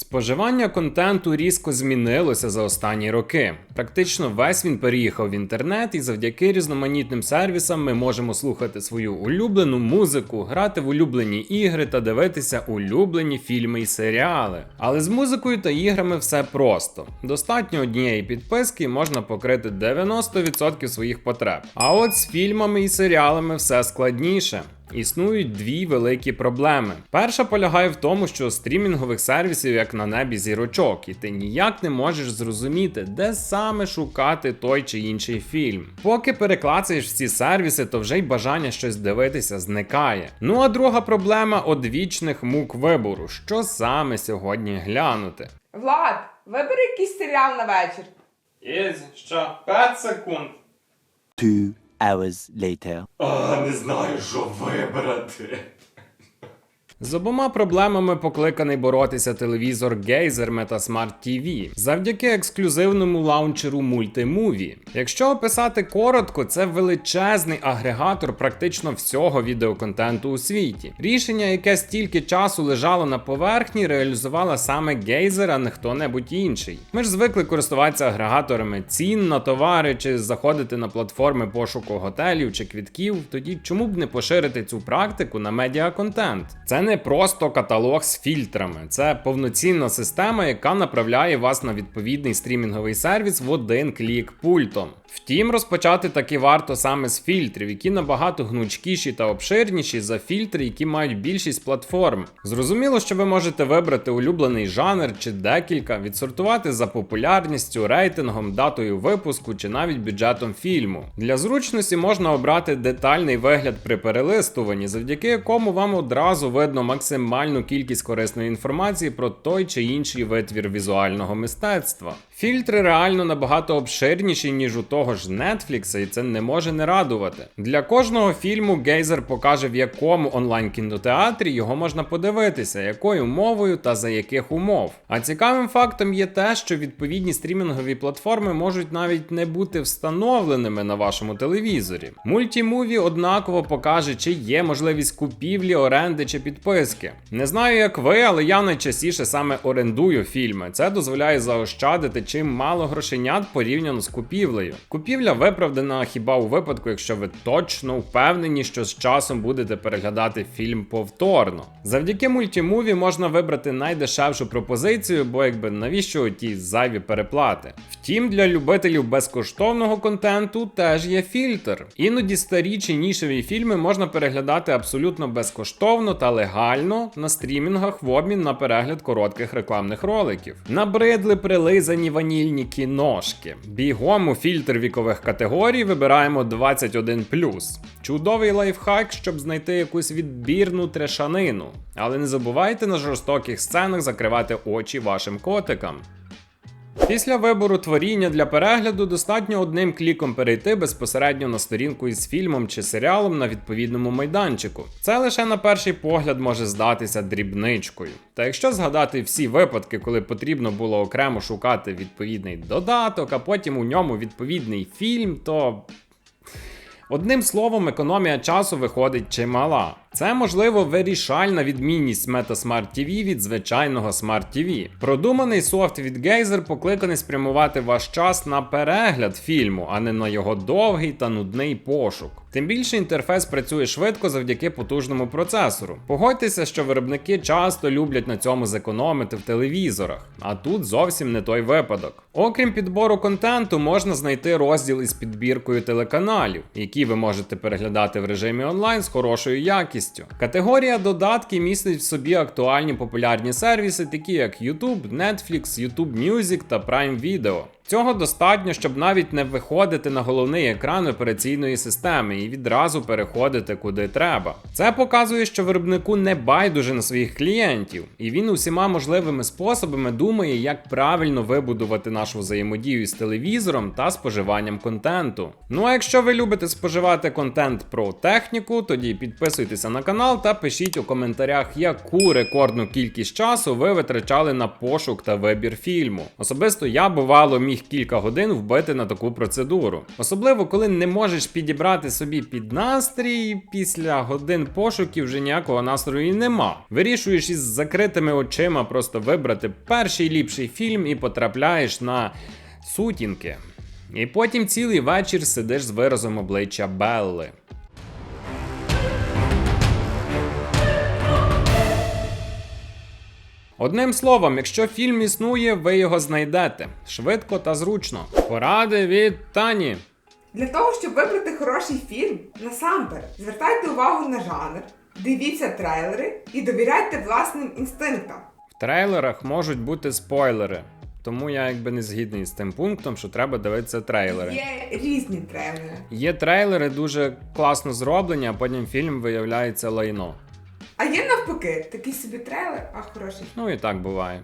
Споживання контенту різко змінилося за останні роки. Практично весь він переїхав в інтернет, і завдяки різноманітним сервісам ми можемо слухати свою улюблену музику, грати в улюблені ігри та дивитися улюблені фільми і серіали. Але з музикою та іграми все просто. Достатньо однієї підписки можна покрити 90% своїх потреб. А от з фільмами і серіалами все складніше. Існують дві великі проблеми. Перша полягає в тому, що стрімінгових сервісів як на небі зірочок, і ти ніяк не можеш зрозуміти, де саме шукати той чи інший фільм. Поки переклацаєш всі сервіси, то вже й бажання щось дивитися зникає. Ну а друга проблема одвічних мук вибору, що саме сьогодні глянути. Влад, вибери якийсь серіал на вечір. Єзі, що 5 секунд. Two hours later. А, не знаю, що вибрати. З обома проблемами покликаний боротися телевізор Geyser Metasmart TV завдяки ексклюзивному лаунчеру Multimovie. Якщо описати коротко, це величезний агрегатор практично всього відеоконтенту у світі. Рішення, яке стільки часу лежало на поверхні, реалізувала саме Geyser, а не хто-небудь інший. Ми ж звикли користуватися агрегаторами цін на товари чи заходити на платформи пошуку готелів чи квітків. Тоді чому б не поширити цю практику на медіаконтент? Це не просто каталог з фільтрами, це повноцінна система, яка направляє вас на відповідний стрімінговий сервіс в один клік пультом. Втім, розпочати таки варто саме з фільтрів, які набагато гнучкіші та обширніші за фільтри, які мають більшість платформ. Зрозуміло, що ви можете вибрати улюблений жанр чи декілька, відсортувати за популярністю, рейтингом, датою випуску чи навіть бюджетом фільму. Для зручності можна обрати детальний вигляд при перелистуванні, завдяки якому вам одразу видно максимальну кількість корисної інформації про той чи інший витвір візуального мистецтва. Фільтри реально набагато обширніші, ніж у того ж Netflix, і це не може не радувати. Для кожного фільму Гейзер покаже, в якому онлайн кінотеатрі його можна подивитися, якою мовою та за яких умов. А цікавим фактом є те, що відповідні стрімінгові платформи можуть навіть не бути встановленими на вашому телевізорі. Мультімуві однаково покаже, чи є можливість купівлі, оренди чи підписки. Не знаю, як ви, але я найчастіше саме орендую фільми. Це дозволяє заощадити чим мало грошенят порівняно з купівлею. Купівля виправдана хіба у випадку, якщо ви точно впевнені, що з часом будете переглядати фільм повторно. Завдяки мультімуві можна вибрати найдешевшу пропозицію, бо якби навіщо ті зайві переплати. Втім, для любителів безкоштовного контенту теж є фільтр. Іноді старі чи нішеві фільми можна переглядати абсолютно безкоштовно та легально на стрімінгах в обмін на перегляд коротких рекламних роликів. Набридли прилизані ванільні кіношки. Бігом у фільтр вікових категорій вибираємо 21. Чудовий лайфхак, щоб знайти якусь відбірну трешанину. Але не забувайте на жорстоких сценах закривати очі вашим котикам. Після вибору творіння для перегляду достатньо одним кліком перейти безпосередньо на сторінку із фільмом чи серіалом на відповідному майданчику. Це лише на перший погляд може здатися дрібничкою. Та якщо згадати всі випадки, коли потрібно було окремо шукати відповідний додаток, а потім у ньому відповідний фільм, то. Одним словом, економія часу виходить чимала. Це можливо вирішальна відмінність MetaSmart TV від звичайного Smart TV. Продуманий софт від Geyser покликаний спрямувати ваш час на перегляд фільму, а не на його довгий та нудний пошук. Тим більше інтерфейс працює швидко завдяки потужному процесору. Погодьтеся, що виробники часто люблять на цьому зекономити в телевізорах, а тут зовсім не той випадок. Окрім підбору контенту, можна знайти розділ із підбіркою телеканалів, які ви можете переглядати в режимі онлайн з хорошою якістю. Категорія додатки містить в собі актуальні популярні сервіси, такі як YouTube, Netflix, YouTube Music та Prime Video. Цього достатньо, щоб навіть не виходити на головний екран операційної системи і відразу переходити куди треба. Це показує, що виробнику не байдуже на своїх клієнтів, і він усіма можливими способами думає, як правильно вибудувати нашу взаємодію з телевізором та споживанням контенту. Ну а якщо ви любите споживати контент про техніку, тоді підписуйтеся на канал та пишіть у коментарях, яку рекордну кількість часу ви витрачали на пошук та вибір фільму. Особисто я бувало міг міг кілька годин вбити на таку процедуру. Особливо, коли не можеш підібрати собі під настрій, після годин пошуків вже ніякого настрою нема. Вирішуєш із закритими очима просто вибрати перший ліпший фільм і потрапляєш на сутінки. І потім цілий вечір сидиш з виразом обличчя Белли. Одним словом, якщо фільм існує, ви його знайдете швидко та зручно. Поради від Тані. Для того, щоб вибрати хороший фільм, насамперед звертайте увагу на жанр, дивіться трейлери і довіряйте власним інстинктам. В трейлерах можуть бути спойлери, тому я якби не згідний з тим пунктом, що треба дивитися трейлери. Є різні трейлери. Є трейлери дуже класно зроблені, а потім фільм виявляється лайно. А є навпаки, такий собі трейлер, а хороший. Ну і так буває.